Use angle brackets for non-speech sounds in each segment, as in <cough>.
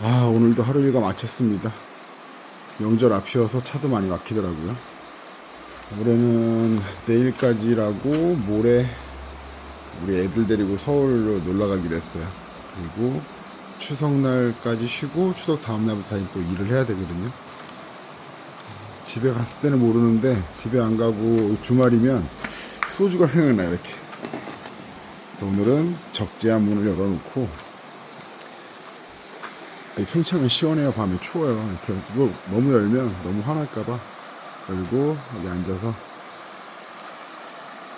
아 오늘도 하루 일과 마쳤습니다. 명절 앞이어서 차도 많이 막히더라고요. 올해는 내일까지라고 모레 우리 애들 데리고 서울로 놀러 가기로 했어요. 그리고 추석날까지 쉬고 추석 다음날부터 또 일을 해야 되거든요. 집에 갔을 때는 모르는데 집에 안 가고 주말이면 소주가 생각나요 이렇게. 오늘은 적재한 문을 열어놓고 이 평창은 시원해요 밤에. 추워요. 이렇게 이거 너무 열면 너무 화날까봐. 열고 여기 앉아서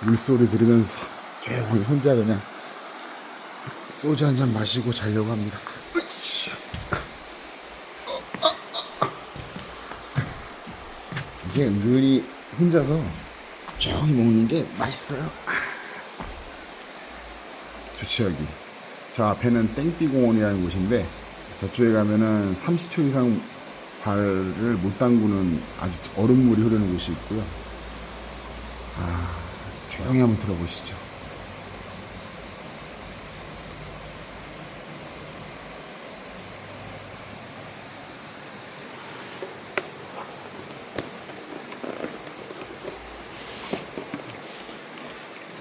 물소리 들으면서 <laughs> 조용히 혼자 그냥 소주 한 잔 마시고 자려고 합니다. 이게 은근히 혼자서 조용히 먹는 게 맛있어요. 좋지 여기. 저 앞에는 땡비공원이라는 곳인데 저쪽에 가면은 30초 이상 발을 못 담그는 아주 얼음물이 흐르는 곳이 있고요. 아, 조용히 한번 들어보시죠.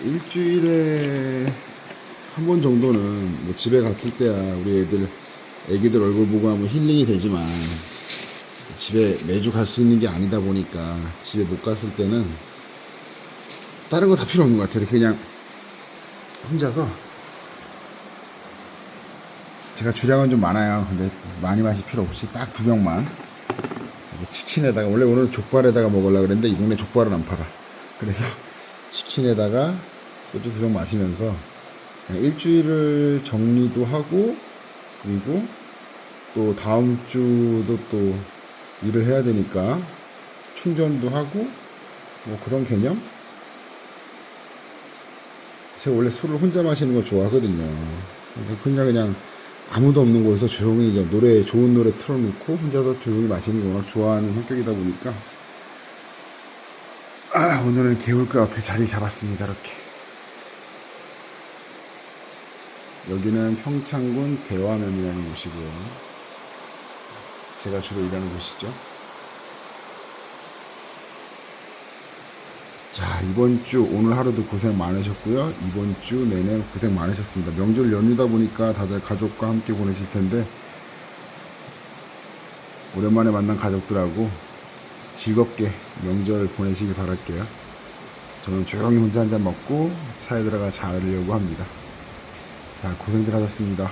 일주일에 한 번 정도는 뭐 집에 갔을 때야 우리 애들 애기들 얼굴 보고 하면 힐링이 되지만 집에 매주 갈 수 있는 게 아니다 보니까 집에 못 갔을 때는 다른 거 다 필요 없는 것 같아요. 그냥 혼자서 제가 주량은 좀 많아요. 근데 많이 마실 필요 없이 딱 두 병만 치킨에다가 원래 오늘 족발에다가 먹으려고 그랬는데 이 동네 족발은 안 팔아. 그래서 <laughs> 치킨에다가 소주 두 병 마시면서 일주일을 정리도 하고 그리고 또 다음 주도 또 일을 해야 되니까 충전도 하고 뭐 그런 개념? 제가 원래 술을 혼자 마시는 거 좋아하거든요. 그냥 그냥 아무도 없는 곳에서 조용히 그냥 노래 좋은 노래 틀어놓고 혼자서 조용히 마시는 거 워낙 좋아하는 성격이다 보니까 아, 오늘은 개울가 앞에 자리 잡았습니다. 이렇게. 여기는 평창군 대화면이라는 곳이고요. 제가 주로 일하는 곳이죠. 자, 이번 주 오늘 하루도 고생 많으셨고요. 이번 주 내내 고생 많으셨습니다. 명절 연휴다 보니까 다들 가족과 함께 보내실 텐데 오랜만에 만난 가족들하고 즐겁게 명절 보내시길 바랄게요. 저는 조용히 혼자 한 잔 먹고 차에 들어가 자려고 합니다. 자, 고생들 하셨습니다.